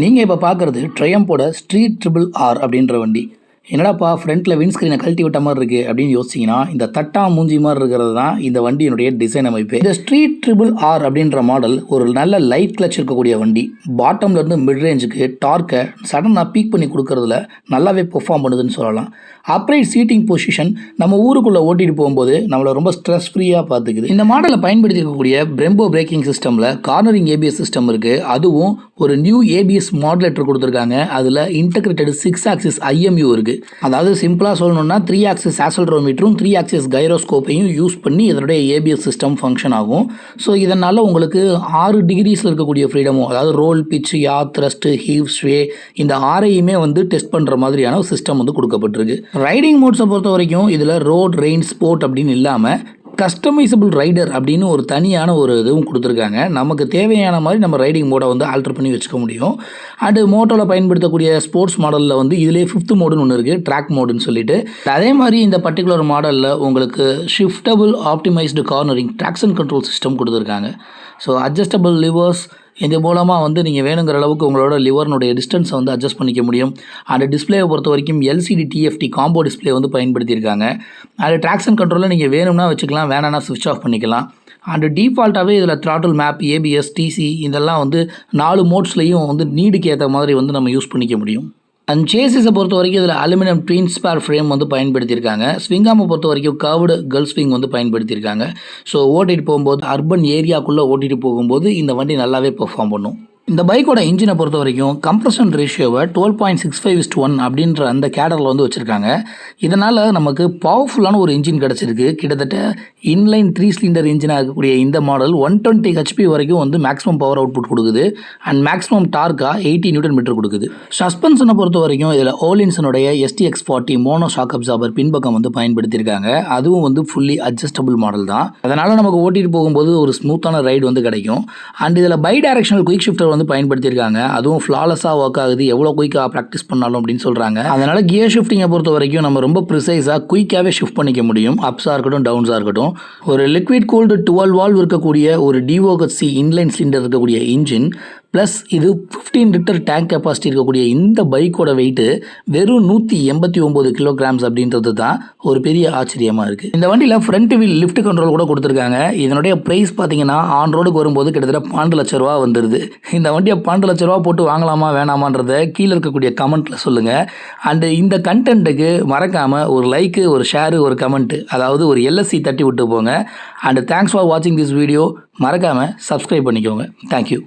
நீங்கள் இப்போ பார்க்குறது ட்ரையம்போட ஸ்ட்ரீட் ட்ரிபிள் ஆர் அப்படின்ற வண்டி. என்னடாப்பா ஃப்ரண்ட்டில் விண்ட்ஸ்க்ரீனை கழட்டி விட்ட மாதிரி இருக்குது அப்படின்னு யோசிச்சிங்கன்னா இந்த தட்டா மூஞ்சி மாதிரி இருக்கிறது தான் இந்த வண்டியினுடைய டிசைன் அமைப்பு. இந்த ஸ்ட்ரீட் ட்ரிபிள் ஆர் அப்படின்ற மாடல் ஒரு நல்ல லைட் கிளச் இருக்கக்கூடிய வண்டி. பாட்டம்லேருந்து மிட் ரேஞ்சுக்கு டார்க்கை சடனாக பீக் பண்ணி கொடுக்கறதுல நல்லாவே பெர்ஃபார்ம் பண்ணுதுன்னு சொல்லலாம். அப்ரைட் சீட்டிங் பொசிஷன் நம்ம ஊருக்குள்ளே ஓட்டிட்டு போகும்போது நம்மளை ரொம்ப ஸ்ட்ரெஸ் ஃப்ரீயாக பார்த்துக்குது. இந்த மாடலை பயன்படுத்தி இருக்கக்கூடிய பிரெம்போ பிரேக்கிங் சிஸ்டமில் கார்னரிங் ஏபிஎஸ் சிஸ்டம் இருக்குது அதுவும் ஒரு நியூ ஏபிஎஸ் மாடலேட்டர் கொடுத்துருக்காங்க. அதில் இன்டகிரேட்டட் சிக்ஸ் ஆக்சிஸ் ஐஎம்யூ இருக்குது அதாவது சிம்பிளாக சொல்லணும்னா த்ரீ ஆக்சிஸ் ஆசல்ரோமீட்டரும் த்ரீ ஆக்சிஸ் கைரோஸ்கோப்பையும் யூஸ் பண்ணி இதனுடைய ஏபிஎஸ் சிஸ்டம் ஃபங்க்ஷன் ஆகும். ஸோ இதனால் உங்களுக்கு ஆறு டிகிரிஸில் இருக்கக்கூடிய ஃப்ரீடமும் அதாவது roll pitch yaw thrust heave sway இந்த ஆறையுமே வந்து டெஸ்ட் பண்ணுற மாதிரியான சிஸ்டம் வந்து கொடுக்கப்பட்டிருக்கு. ரைடிங் மோட்ஸை பொறுத்த வரைக்கும் இதில் ரோட் ரெயின் ஸ்போர்ட் அப்படின்னு இல்லாமல் கஸ்டமைசபிள் ரைடர் அப்படின்னு ஒரு தனியான ஒரு இதுவும் கொடுத்துருக்காங்க. நமக்கு தேவையான மாதிரி நம்ம ரைடிங் மோடை வந்து ஆல்டர் பண்ணி வச்சுக்க முடியும். அண்டு மோட்டோவில் பயன்படுத்தக்கூடிய ஸ்போர்ட்ஸ் மாடலில் வந்து இதிலே ஃபிஃப்த் மோடுன்னு ஒன்று இருக்குது ட்ராக் மோடுன்னு சொல்லிட்டு. அதே மாதிரி இந்த பர்டிகுலர் மாடலில் உங்களுக்கு shiftable optimized cornering traction control system கொடுத்துருக்காங்க. ஸோ அட்ஜஸ்டபிள் லிவர்ஸ் இது மூலமாக வந்து நீங்கள் வேணுங்கிற அளவுக்கு உங்களோட லிவர்னுடைய டிஸ்டன்ஸை வந்து அட்ஜஸ்ட் பண்ணிக்க முடியும். அந்த டிஸ்பிளேவை பொறுத்த வரைக்கும் எல்சிடி டிஎஃப்டி காம்போ டிஸ்பிளே வந்து பயன்படுத்தியிருக்காங்க. அது ட்ராக்ஷன் கண்ட்ரோலில் நீங்கள் வேணும்னா வச்சுக்கலாம் வேணாம்னா சுவிட்ச் ஆஃப் பண்ணிக்கலாம். அண்டு டிஃபால்ட்டாகவே இதில் த்ராட்டில் மேப் ஏபிஎஸ் டிசி இதெல்லாம் வந்து நாலு மோட்ஸ்லேயும் வந்து நீடுக்கு ஏற்ற மாதிரி வந்து நம்ம யூஸ் பண்ணிக்க முடியும். அண்ட் சேசிஸை பொறுத்த வரைக்கும் இதில் அலுமினியம் ட்வின் ஸ்பேர் ஃப்ரேம் வந்து பயன்படுத்தியிருக்காங்க. ஸ்விங்காமை பொறுத்த வரைக்கும் கர்வ்டு கேர்ள் ஸ்விங் வந்து பயன்படுத்தியிருக்காங்க. ஸோ ஓட்டிகிட்டு போகும்போது அர்பன் ஏரியாக்குள்ளே ஓட்டிகிட்டு போகும்போது இந்த வண்டி நல்லாவே பெர்ஃபார்ம் பண்ணும். இந்த பைக்கோட இன்ஜினை பொறுத்த வரைக்கும் கம்ப்ரஷன் ரேஷியோவை twelve point six five is to one அப்படின்ற அந்த கேடரில் வந்து வச்சுருக்காங்க. இதனால் நமக்கு பவர்ஃபுல்லான ஒரு இன்ஜின் கிடச்சிருக்கு. கிட்டத்தட்ட இன்லைன் த்ரீ சிலிண்டர் இன்ஜினாக இருக்கக்கூடிய இந்த மாடல் ஒன் டுவெண்ட்டி ஹெச்பி வரைக்கும் வந்து மேக்ஸிமம் பவர் அவுட்புட் கொடுக்குது. அண்ட் மேக்ஸிமம் டார்க்காக எயிட்டி நியூட்டன் மீட்டர் கொடுக்குது. சஸ்பென்ஷனை பொறுத்த வரைக்கும் இதில் ஓலின்ஸனுடைய STX forty mono shock absorber பின்பக்கம் வந்து பயன்படுத்தியிருக்காங்க. அதுவும் வந்து ஃபுல்லி அட்ஜஸ்டபிள் மாடல் தான். அதனால் நமக்கு ஓட்டிகிட்டு போகும்போது ஒரு ஸ்மூத்தான ரைடு வந்து கிடைக்கும். அண்ட் இதில் பை டைரக்ஷனல் குயிக் ஷிஃப்டர் வந்து பயன்படுத்தியிருக்காங்க. அதுவும் ஃப்ளாலஸாக ஒர்க் ஆகுது. எவ்வளோ குயிக்காக ப்ராக்டிஸ் பண்ணாலும் அப்படின்னு சொல்கிறாங்க அதனால் கியர் ஷிஃப்டிங்கை பொறுத்த வரைக்கும் நம்ம ரொம்ப ப்ரிசைஸாக குயிக்காகவே ஷிஃப்ட் பண்ணிக்க முடியும். அப்ஸாக இருக்கட்டும் டவுன்ஸாக இருக்கட்டும். ஒரு லிக்விட் கூல்டு டுவெல் வால்வ் இருக்கக்கூடிய ஒரு டிவோகசி இன்லைன் சிலிண்டர் இருக்கக்கூடிய இன்ஜின் ப்ளஸ் இது ஃபிஃப்டீன் லிட்டர் டேங்க் கெப்பாசிட்டி இருக்கக்கூடிய இந்த பைக்கோட வெயிட்டு வெறும் நூற்றி எண்பத்தி ஒம்பது கிலோகிராம்ஸ் அப்படின்றது தான் ஒரு பெரிய ஆச்சரியமாக இருக்குது இந்த வண்டியில் ஃப்ரண்ட் வீல் லிஃப்ட் கண்ட்ரோல் கூட கொடுத்துருக்காங்க. இதனுடைய ப்ரைஸ் பார்த்தீங்கன்னா ஆன் ரோடுக்கு வரும்போது கிட்டத்தட்ட பன்னெண்டு லட்ச ரூபா வந்துடுது இந்த வண்டியை பன்னெண்டு லட்ச ரூபா போட்டு வாங்கலாமா வேணாமான்றத கீழே இருக்கக்கூடிய கமெண்ட்டில் சொல்லுங்கள் அண்டு இந்த கண்டென்ட்டுக்கு மறக்காமல் ஒரு லைக்கு ஒரு ஷேரு ஒரு கமெண்ட்டு அதாவது ஒரு எல்எஸ்சி தட்டி விட்டு போங்க. அண்டு தேங்க்ஸ் ஃபார் வாட்சிங் திஸ் வீடியோ மறக்காமல் சப்ஸ்கிரைப் பண்ணிக்கோங்க. Thank you